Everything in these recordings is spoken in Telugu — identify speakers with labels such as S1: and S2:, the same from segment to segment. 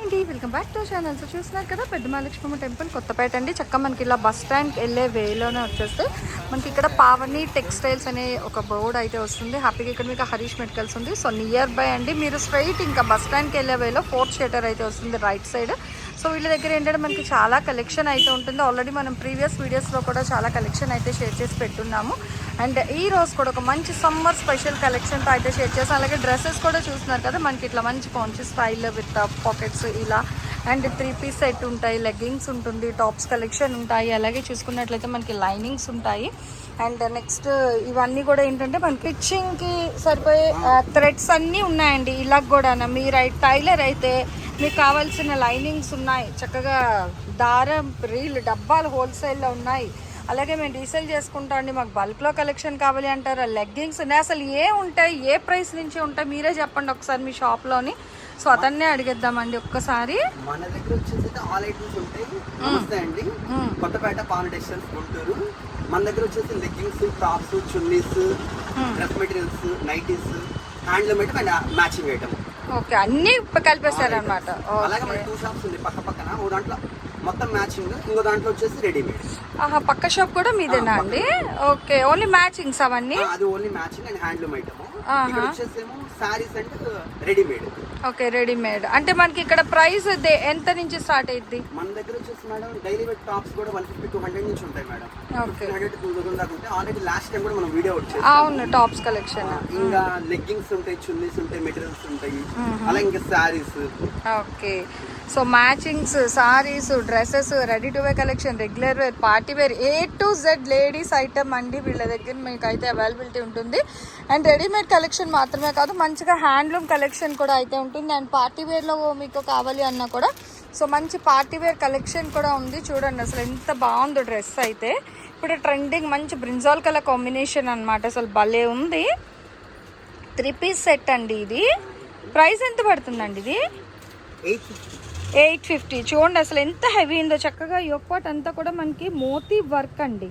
S1: అండి welcome back to channel so చూస్తున్నారు కదా పెద్ద మహాలక్ష్మి టెంపుల్ కొత్తపేట అండి. చక్క మనకి ఇలా బస్ స్టాండ్కి వెళ్ళే వేలోనే వచ్చేస్తే మనకి ఇక్కడ పావని టెక్స్టైల్స్ అనే ఒక బోర్డ్ అయితే వస్తుంది. హ్యాపీగా ఇక్కడ మీకు హరీష్ మెడికల్స్ ఉంది. సో నియర్ బై అండి మీరు స్ట్రైట్ ఇంకా బస్ స్టాండ్కి వెళ్ళే వేలో ఫోర్త్ షేటర్ అయితే వస్తుంది రైట్ సైడ్ సో వీళ్ళ దగ్గర ఏంటంటే మనకి చాలా కలెక్షన్ అయితే ఉంటుంది. ఆల్రెడీ మనం ప్రీవియస్ వీడియోస్లో కూడా చాలా కలెక్షన్ అయితే షేర్ చేసి పెట్టున్నాము. అండ్ ఈ రోజు కూడా ఒక మంచి సమ్మర్ స్పెషల్ కలెక్షన్తో అయితే షేర్ చేస్తాం అలాగే డ్రెస్సెస్ కూడా చూస్తున్నారు కదా మనకి ఇట్లా మంచి కాన్షియస్ స్టైల్ విత్ పాకెట్స్ ఇలా. అండ్ త్రీ పీస్ సెట్ ఉంటాయి లెగ్గింగ్స్ ఉంటుంది టాప్స్ కలెక్షన్ ఉంటాయి. అలాగే చూసుకున్నట్లయితే మనకి లైనింగ్స్ ఉంటాయి. అండ్ నెక్స్ట్ ఇవన్నీ కూడా ఏంటంటే మనకి పిచ్చింగ్కి సరిపోయే థ్రెడ్స్ అన్నీ ఉన్నాయండి. ఇలా కూడా మీరు టైలర్ అయితే మీకు కావాల్సిన లైనింగ్స్ ఉన్నాయి. చక్కగా దారం రీల్ డబ్బాలు హోల్సేల్లో ఉన్నాయి. అలాగే మేము రీసేల్ చేసుకుంటాం అండి. మాకు బల్క్లో కలెక్షన్ కావాలి అంటారా? లెగ్గింగ్స్ ఉన్నాయి. అసలు ఏ ఉంటాయి? ఏ ప్రైస్ నుంచి ఉంటాయి? మీరే చెప్పండి ఒకసారి మీ షాప్లోని సో అతన్నే అడిగేద్దామండి ఒక్కసారి.
S2: మన దగ్గర వచ్చేసి ఆల్ ఐటమ్స్ ఉంటాయి. నమస్తే అండి. కొత్తపేట టెక్స్టైల్స్ గుంటూరు. మన దగ్గర వచ్చేసి leggings tops chunnis dress materials nighties handloom item and matching item
S1: okay అన్నీ కలిపేశారనమాట
S2: అలాగే
S1: ఓకే.
S2: మన టూ షాప్స్ ఉంది పక్క పక్కన. ఓ దాంట్లో మొత్తం మ్యాచింగ్ ఇంకో దాంట్లో వచ్చేసి రెడీమేడ్
S1: ఆహా పక్క షాప్ కూడా మీదేనా అండి? ఓకే ఓన్లీ మ్యాచింగ్స్ అవన్నీ?
S2: అది only matching and handloom item. ఇక్కడ వచ్చేసేమో sarees and readymade
S1: okay readymade అంటే మనకి ఇక్కడ ప్రైస్ ఎంత నుంచి స్టార్ట్ అయ్యిద్ది
S2: మన దగ్గర వచ్చేసి మేడం డైలీ వేర్ టాప్స్ కూడా వన్ ఫిఫ్టీ టూ హండ్రెడ్ నుంచి ఉంటాయి madam. Fifteen hundred two thousand దాకా ఉంటాయి. ఆల్రెడీ లాస్ట్ టైం కూడా మనం వీడియో వచ్చేసి
S1: అవును టాప్స్ కలెక్షన్
S2: ఇంకా లెగ్గింగ్స్ ఉంటాయి చున్నీస్ ఉంటాయి మెటీరియల్స్ ఉంటాయి. అలా ఇంకా sarees
S1: okay. So matchings sarees dresses ready to wear collection regular wear party wear A to Z ladies item అండి. వీళ్ళ దగ్గర మీకు అయితే అవైలబిలిటీ ఉంటుంది. అండ్ రెడీమేడ్ కలెక్షన్ మాత్రమే కాదు మంచిగా హ్యాండ్లూమ్ కలెక్షన్ కూడా అయితే ఉంటుంది. అండ్ పార్టీ వేర్లో మీకు కావాలి అన్నా కూడా సో మంచి పార్టీ వేర్ కలెక్షన్ కూడా ఉంది. చూడండి అసలు ఎంత బాగుందో డ్రెస్ అయితే. ఇప్పుడు ట్రెండింగ్ మంచి బ్రింజాల్ కలర్ కాంబినేషన్ అన్నమాట. అసలు భలే ఉంది. త్రీ పీస్ సెట్ అండి ఇది. ప్రైస్ ఎంత పడుతుందండి ఇది?
S2: ఎయిట్
S1: ఎయిట్ ఫిఫ్టీ చూడండి అసలు ఎంత హెవీ ఉందో. చక్కగా యొక్పాట్ అంతా కూడా మనకి మోతీ వర్క్ అండి.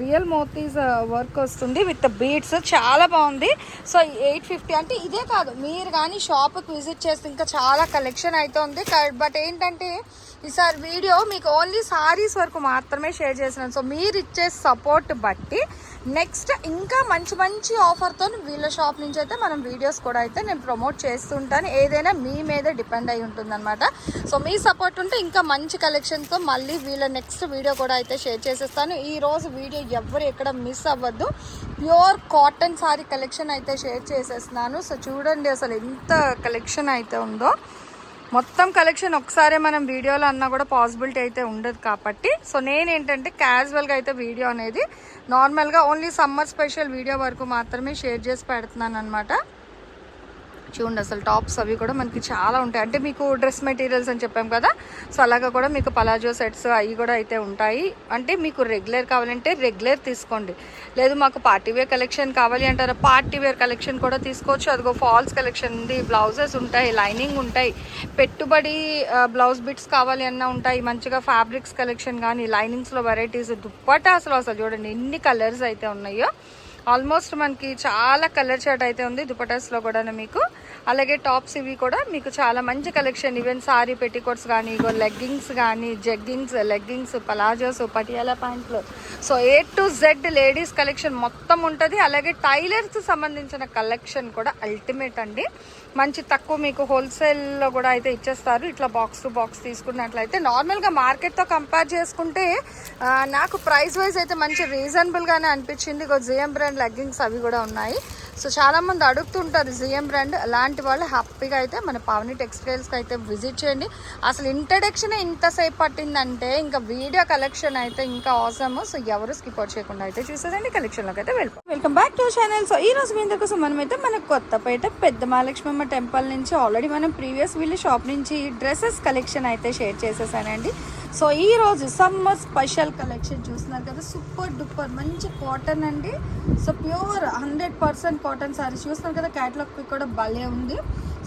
S1: రియల్ మోతీస్ వర్క్ వస్తుంది విత్ బీట్స్ చాలా బాగుంది. సో ఎయిట్ ఫిఫ్టీ అంటే ఇదే కాదు. మీరు కానీ షాప్కి విజిట్ చేస్తే ఇంకా చాలా కలెక్షన్ అయితే ఉంది బట్ ఏంటంటే ఈసారి వీడియో మీకు ఓన్లీ సారీస్ వరకు మాత్రమే షేర్ చేసినాను సో మీరు ఇచ్చే సపోర్ట్ బట్టి నెక్స్ట్ ఇంకా మంచి మంచి ఆఫర్తో వీళ్ళ షాప్ నుంచి అయితే మనం వీడియోస్ కూడా అయితే నేను ప్రమోట్ చేస్తుంటాను. ఏదైనా మీ మీద డిపెండ్ అయి ఉంటుందన్నమాట. సో మీ సపోర్ట్ ఉంటే ఇంకా మంచి కలెక్షన్తో మళ్ళీ వీళ్ళ నెక్స్ట్ వీడియో కూడా అయితే షేర్ చేసేస్తాను. ఈరోజు వీడియో ఎవ్వరు ఎక్కడ మిస్ అవ్వద్దు. ప్యూర్ కాటన్ సారీ కలెక్షన్ అయితే షేర్ చేసేస్తున్నాను. సో చూడండి అసలు ఎంత కలెక్షన్ అయితే ఉందో. మొత్తం కలెక్షన్ ఒకసారి మనం వీడియోలో అన్నా కూడా పాసిబిలిటీ అయితే ఉండదు కాబట్టి. సో నేనేంటంటే క్యాజువల్గా అయితే వీడియో అనేది నార్మల్గా ఓన్లీ సమ్మర్ స్పెషల్ వీడియో వరకు మాత్రమే షేర్ చేసి పెడుతున్నాను అనమాట చూడండి అసలు టాప్స్ అవి కూడా మనకి చాలా ఉంటాయి. అంటే మీకు డ్రెస్ మెటీరియల్స్ అని చెప్పాం కదా సో అలాగా కూడా మీకు పలాజో సెట్స్ అవి కూడా అయితే ఉంటాయి. అంటే మీకు రెగ్యులర్ కావాలంటే రెగ్యులర్ తీసుకోండి. లేదు మాకు పార్టీ వేర్ కలెక్షన్ కావాలి అంటారా? పార్టీ వేర్ కలెక్షన్ కూడా తీసుకోవచ్చు. అదిగో ఫాల్స్ కలెక్షన్ ఉంది బ్లౌజెస్ ఉంటాయి లైనింగ్ ఉంటాయి. పెట్టుబడి బ్లౌజ్ బిట్స్ కావాలి అన్న ఉంటాయి. మంచిగా ఫ్యాబ్రిక్స్ కలెక్షన్ కానీ లైనింగ్స్లో వెరైటీస్ దుప్పట అసలు అసలు చూడండి ఎన్ని కలర్స్ అయితే ఉన్నాయో. ఆల్మోస్ట్ మనకి చాలా కలర్ షర్ట్ అయితే ఉంది దుపటాస్లో కూడా మీకు. అలాగే టాప్స్ ఇవి కూడా మీకు చాలా మంచి కలెక్షన్. ఈవెన్ సారీ పెట్టికోట్స్ కానీ ఇగో లెగ్గింగ్స్ కానీ జగ్గింగ్స్ లెగ్గింగ్స్ పలాజోస్ పటియాలా ప్యాంట్లు so A to Z ladies collection మొత్తం ఉంటుంది. అలాగే టైలర్స్ సంబంధించిన కలెక్షన్ కూడా అల్టిమేట్ అండి. మంచి తక్కువ మీకు హోల్సేల్లో కూడా అయితే ఇచ్చేస్తారు. ఇట్లా బాక్స్ టు బాక్స్ తీసుకున్నట్లయితే నార్మల్గా మార్కెట్తో కంపేర్ చేసుకుంటే నాకు ప్రైస్ వైజ్ అయితే మంచి రీజనబుల్గానే అనిపించింది. ఇగో జిఎం బ్రాండ్ లెగ్గింగ్స్ అవి కూడా ఉన్నాయి. సో చాలామంది అడుగుతుంటారు జిఎం బ్రాండ్ అలాంటి వాళ్ళు హ్యాపీగా అయితే మన పావని టెక్స్టైల్స్కి అయితే విజిట్ చేయండి. అసలు ఇంట్రడక్షన్ ఇంతసేపు పట్టిందంటే ఇంకా వీడియో కలెక్షన్ అయితే ఇంకా అవసరం సో ఎవరు స్కిప్ అవుట్ చేయకుండా అయితే చూసేదండి కలెక్షన్లోకి అయితే వెళ్ళిపో welcome back to channel so ఈ రోజు మీ మనం కోసం మనమైతే మన కొత్తపేట పెద్ద మహాలక్ష్మమ్మ టెంపుల్ నుంచి ఆల్రెడీ మనం ప్రీవియస్ వీళ్ళ షాప్ నుంచి డ్రెస్సెస్ కలెక్షన్ అయితే షేర్ చేసేసానండి. సో ఈ రోజు సమ్మర్ స్పెషల్ కలెక్షన్ చూస్తున్నారు కదా. సూపర్ డూపర్ మంచి కాటన్ అండి. So pure hundred percent cotton saree. చూస్తున్నారు కదా క్యాటలాగ్ పిక్ కూడా భలే ఉంది.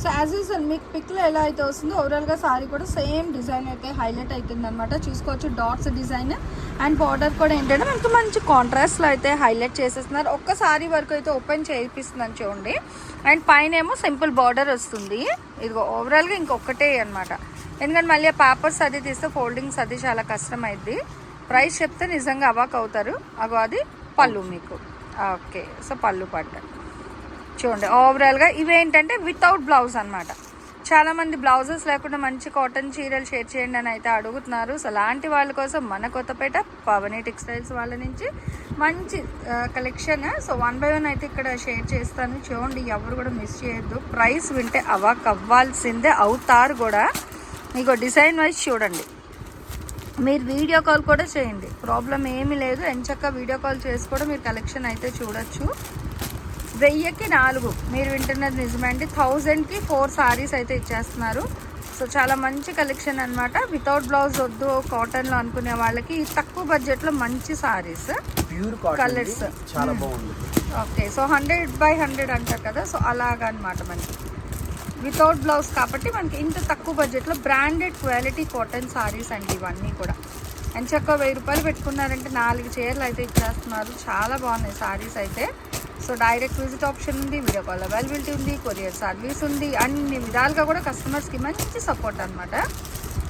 S1: సో యాజ్ యూజువల్ మీకు పిక్లో ఎలా అయితే వస్తుందో ఓవరాల్గా సారీ కూడా సేమ్ డిజైన్ అయితే హైలైట్ అవుతుంది అనమాట చూసుకోవచ్చు డాట్స్ డిజైన్ అండ్ బార్డర్ కూడా ఏంటంటే మనకు మంచి కాంట్రాస్ట్లో అయితే హైలైట్ చేసేస్తున్నారు. ఒక్క సారీ వరకు అయితే ఓపెన్ చేయిస్తున్నాను చూడండి. అండ్ పైన ఏమో సింపుల్ బార్డర్ వస్తుంది. ఇదిగో ఓవరాల్గా ఇంకొకటే అనమాట ఎందుకంటే మళ్ళీ ఆ పేపర్స్ అది తీస్తే ఫోల్డింగ్స్ అది చాలా కష్టం అయింది ప్రైస్ చెప్తే నిజంగా అవాక్ అవుతారు. అగో అది పళ్ళు మీకు. ఓకే సో పళ్ళు పట్ట. చూడండి ఓవరాల్గా ఇవేంటంటే వితౌట్ బ్లౌజ్ అనమాట చాలామంది బ్లౌజెస్ లేకుండా మంచి కాటన్ చీరలు షేర్ చేయండి అని అయితే అడుగుతున్నారు. సో అలాంటి వాళ్ళ కోసం మన కొత్తపేట పవని టెక్స్టైల్స్ వాళ్ళ నుంచి మంచి collection so one by one అయితే ఇక్కడ షేర్ చేస్తాను. చూడండి ఎవరు కూడా మిస్ చేయొద్దు. ప్రైస్ వింటే అవాక్ అవ్వాల్సిందే. అవుతారు కూడా. మీకు డిజైన్ వైజ్ చూడండి. మీరు వీడియో కాల్ కూడా చేయండి. ప్రాబ్లం ఏమీ లేదు. ఎంచక్క వీడియో కాల్ చేసి కూడా మీరు కలెక్షన్ అయితే చూడొచ్చు. వెయ్యికి నాలుగు. మీరు వింటున్నది నిజమే అండి. థౌజండ్కి ఫోర్ సారీస్ అయితే ఇచ్చేస్తున్నారు. సో చాలా మంచి కలెక్షన్ అనమాట వితౌట్ బ్లౌజ్ వద్దు కాటన్లో అనుకునే వాళ్ళకి తక్కువ బడ్జెట్లో మంచి సారీస్.
S2: చాలా. బాగుంది.
S1: Okay. So hundred by hundred అంటారు కదా. సో అలాగా అనమాట మనకి వితౌట్ బ్లౌజ్ కాబట్టి మనకి ఇంత తక్కువ బడ్జెట్లో బ్రాండెడ్ క్వాలిటీ కాటన్ సారీస్ అండి ఇవన్నీ కూడా. అండ్ చక్క వెయ్యి రూపాయలు పెట్టుకున్నారంటే నాలుగు చీరలు అయితే ఇచ్చేస్తున్నారు. చాలా బాగున్నాయి సారీస్ అయితే. సో డైరెక్ట్ విజిట్ ఆప్షన్ ఉంది వీడియో కాల్ అవైలబిలిటీ ఉంది కొరియర్ సర్వీస్ ఉంది. అన్ని విధాలుగా కూడా కస్టమర్స్కి మంచి సపోర్ట్ అనమాట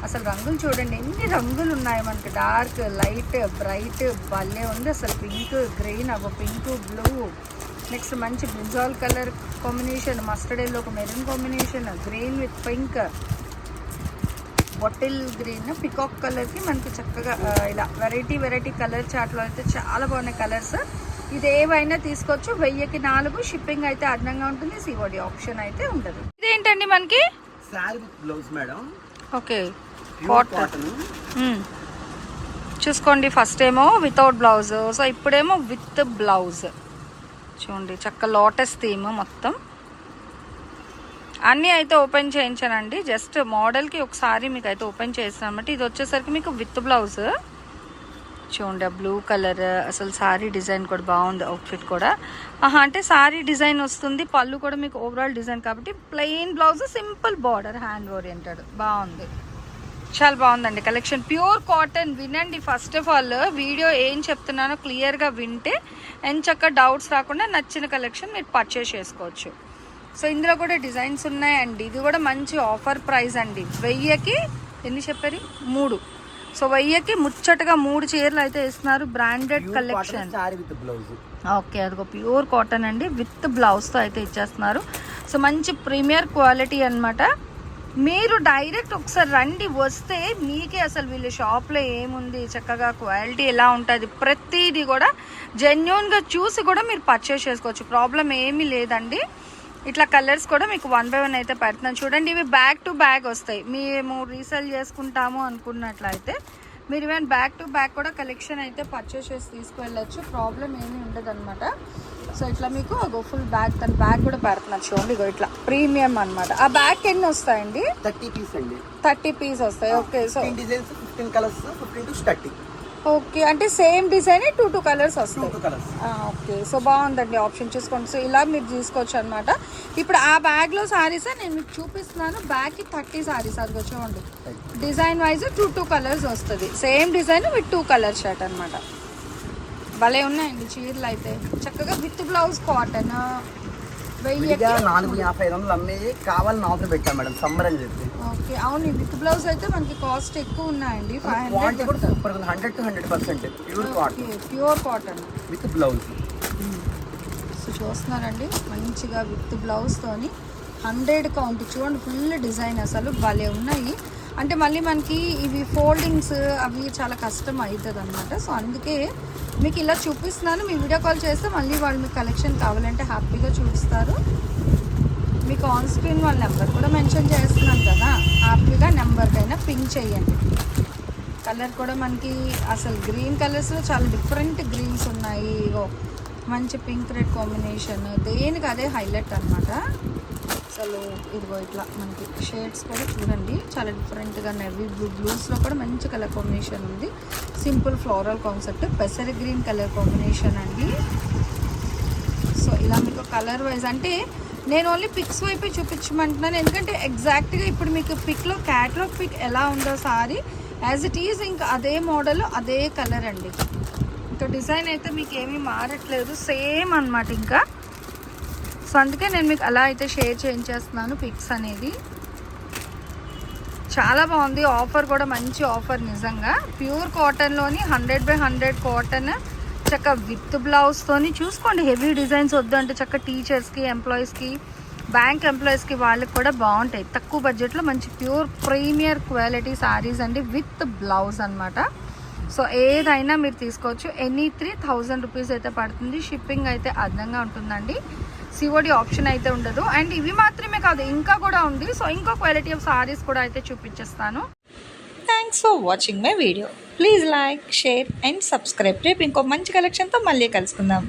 S1: అసలు రంగులు చూడండి ఎన్ని రంగులు ఉన్నాయి మనకి. డార్క్ లైట్ బ్రైట్ భలే ఉంది. అసలు పింక్ గ్రీన్ అవ పింక్ బ్లూ నెక్స్ట్ మంచి brinjal colour combination mustard yellow ఒక maroon combination green with pink. Bottle green peacock కలర్కి మనకి చక్కగా ఇలా వెరైటీ వెరైటీ కలర్ చాట్లో అయితే చాలా బాగున్నాయి కలర్స్. ఇది ఏవైనా తీసుకోవచ్చు. వెయ్యికి నాలుగు షిప్పింగ్ అయితే అదనంగా ఉంటుంది. సిఓడి ఆప్షన్ అయితే ఉండదు. ఇదేంటండి మనకి?
S2: Blouse madam.
S1: ఓకే.
S2: కాటన్.
S1: చూసుకోండి ఫస్ట్ ఏమో వితౌట్ బ్లౌజ్. సో ఇప్పుడేమో విత్ బ్లౌజ్. చూడండి చక్క లోటస్ థీమ్ మొత్తం. అన్నీ అయితే ఓపెన్ చేయించానండి. జస్ట్ మోడల్కి ఒకసారి మీకు అయితే ఓపెన్ చేస్తాను అనమాట ఇది వచ్చేసరికి మీకు విత్ బ్లౌజ్. చూడండి బ్లూ కలర్ అసలు సారీ డిజైన్ కూడా బాగుంది అవుట్ఫిట్ కూడా. ఆహా అంటే సారీ డిజైన్ వస్తుంది పళ్ళు కూడా మీకు ఓవరాల్ డిజైన్ కాబట్టి plain blouse simple border hand oriented బాగుంది. చాలా బాగుందండి కలెక్షన్. ప్యూర్ కాటన్ వినండి ఫస్ట్ ఆఫ్ ఆల్. వీడియో ఏం చెప్తున్నానో క్లియర్గా వింటే ఎంచక్క డౌట్స్ రాకుండా నచ్చిన కలెక్షన్ మీరు పర్చేస్ చేసుకోవచ్చు. సో ఇందులో కూడా డిజైన్స్ ఉన్నాయండి. ఇది కూడా మంచి ఆఫర్ ప్రైస్ అండి. వెయ్యికి ఎన్ని చెప్పారు? మూడు. సో వెయ్యికి ముచ్చటగా మూడు చీరలు అయితే ఇస్తున్నారు బ్రాండెడ్ కలెక్షన్ ఓకే అదిగో ప్యూర్ కాటన్ అండి. విత్ బ్లౌజ్తో అయితే ఇచ్చేస్తున్నారు. సో మంచి ప్రీమియర్ క్వాలిటీ అన్నమాట. మీరు డైరెక్ట్ ఒకసారి రండి వస్తే మీకే అసలు వీళ్ళ షాప్లో ఏముంది? చక్కగా క్వాలిటీ ఎలా ఉంటుంది? ప్రతిదీ కూడా జెన్యున్గా చూసి కూడా మీరు పర్చేస్ చేసుకోవచ్చు. ప్రాబ్లం ఏమీ లేదండి. ఇట్లా కలర్స్ కూడా మీకు వన్ బై వన్ అయితే పెడుతున్నాను చూడండి ఇవి బ్యాక్ టు బ్యాక్ వస్తాయి. మేము రీసేల్ చేసుకుంటాము అనుకున్నట్లయితే మీరు ఈవెన్ బ్యాక్ టు బ్యాక్ కూడా కలెక్షన్ అయితే పర్చేస్ చేసి తీసుకువెళ్ళచ్చు. ప్రాబ్లం ఏమీ ఉండదు అనమాట సో ఇట్లా మీకు అగో ఫుల్ బ్యాగ్ తన బ్యాగ్ కూడా పెడుతున్నాను చూడండి ఇగో ఇట్లా ప్రీమియం అన్నమాట. ఆ బ్యాగ్ ఎన్ని వస్తాయండి?
S2: థర్టీ పీస్ అండి.
S1: థర్టీ పీస్ వస్తాయి. Okay so
S2: designs fifteen colours fifteen to thirty
S1: okay అంటే same design two two colours వస్తాయి.
S2: టూ కలర్స్
S1: ఆ, ఓకే సో బాగుందండి ఆప్షన్ చూసుకోండి. సో ఇలా మీరు తీసుకోవచ్చు అనమాట ఇప్పుడు ఆ బ్యాగ్లో సారీస్ నేను మీకు చూపిస్తున్నాను. బ్యాగ్కి థర్టీ సారీస్ అది చూడండి. Design wise two two colours వస్తుంది. Same design with two colour shirt అనమాట భలే ఉన్నాయండి చీరలు అయితే. చక్కగా విత్ బ్లౌజ్ కాటన్ వెయ్యి
S2: నాలుగు యాభై ఐదు వందలు అమ్మేది. కావాలని ఆఫర్ పెట్టాం మేడం సమ్మర్ అని చెప్పి.
S1: ఓకే అవును విత్ బ్లౌజ్ అయితే మనకి కాస్ట్ ఎక్కువ ఉన్నాయండి. ఫైవ్ హండ్రెడ్
S2: కూడా సూపర్ ఉంది hundred to hundred percent pure cotton
S1: pure cotton
S2: with blouse.
S1: So చూస్తున్నారండి మంచిగా విత్ బ్లౌజ్తోని హండ్రెడ్ కౌంట్. చూడండి ఫుల్ డిజైన్ అసలు. భలే ఉన్నాయి. అంటే మళ్ళీ మనకి ఇవి ఫోల్డింగ్స్ అవి చాలా కష్టం అవుతుంది అనమాట సో అందుకే మీకు ఇలా చూపిస్తున్నాను. మీ వీడియో కాల్ చేస్తే మళ్ళీ వాళ్ళు మీకు కలెక్షన్ కావాలంటే హ్యాపీగా చూపిస్తారు. మీకు ఆన్ స్క్రీన్ వాళ్ళ నెంబర్ కూడా మెన్షన్ చేస్తున్నాను కదా. హ్యాపీగా నెంబర్కైనా పింక్ చేయండి. కలర్ కూడా మనకి అసలు గ్రీన్ కలర్స్లో చాలా డిఫరెంట్ గ్రీన్స్ ఉన్నాయి. ఇగో మంచి పింక్ రెడ్ కాంబినేషన్. దేనికి అదే హైలైట్ అనమాట అసలు ఇదిగో ఇట్లా మనకి షేడ్స్ కూడా చూడండి చాలా డిఫరెంట్గా నెవీ బ్లూ బ్లూస్లో కూడా మంచి కలర్ కాంబినేషన్ ఉంది. సింపుల్ ఫ్లోరల్ కాన్సెప్ట్ పెసరి గ్రీన్ కలర్ కాంబినేషన్ అండి. సో ఇలా మీకు కలర్ వైజ్ అంటే నేను ఓన్లీ పిక్స్ వైపే చూపించమంటున్నాను. ఎందుకంటే ఎగ్జాక్ట్గా ఇప్పుడు మీకు పిక్లో క్యాటలాగ్ పిక్ ఎలా ఉందో సారీ యాజ్ ఇట్ ఈజ్ ఇంకా అదే మోడల్ అదే కలర్ అండి. ఇంకా డిజైన్ అయితే మీకు ఏమీ మారట్లేదు సేమ్ అనమాట ఇంకా. సో అందుకే నేను మీకు అలా అయితే షేర్ చేయించేస్తున్నాను పిక్స్ అనేది. చాలా బాగుంది. ఆఫర్ కూడా మంచి ఆఫర్ నిజంగా. ప్యూర్ కాటన్లోని హండ్రెడ్ బై హండ్రెడ్ కాటన్ చక్క విత్ బ్లౌజ్తోని చూసుకోండి. హెవీ డిజైన్స్ వద్దు అంటే చక్క టీచర్స్కి ఎంప్లాయీస్కి బ్యాంక్ ఎంప్లాయీస్కి వాళ్ళకి కూడా బాగుంటాయి. తక్కువ బడ్జెట్లో మంచి ప్యూర్ ప్రీమియర్ క్వాలిటీ శారీస్ అండి విత్ బ్లౌజ్ అనమాట సో ఏదైనా మీరు తీసుకోవచ్చు. ఎనీ త్రీ థౌజండ్ రూపీస్ అయితే పడుతుంది. షిప్పింగ్ అయితే అర్థంగా ఉంటుందండి. సిఓడి ఆప్షన్ అయితే ఉండదు. అండ్ ఇవి మాత్రమే కాదు ఇంకా కూడా ఉంది. సో ఇంకో క్వాలిటీ ఆఫ్ సారీస్ కూడా అయితే చూపించేస్తాను.
S3: Thanks for watching my video please like share and subscribe రేపు ఇంకో మంచి కలెక్షన్తో మళ్ళీ కలుసుకుందాం.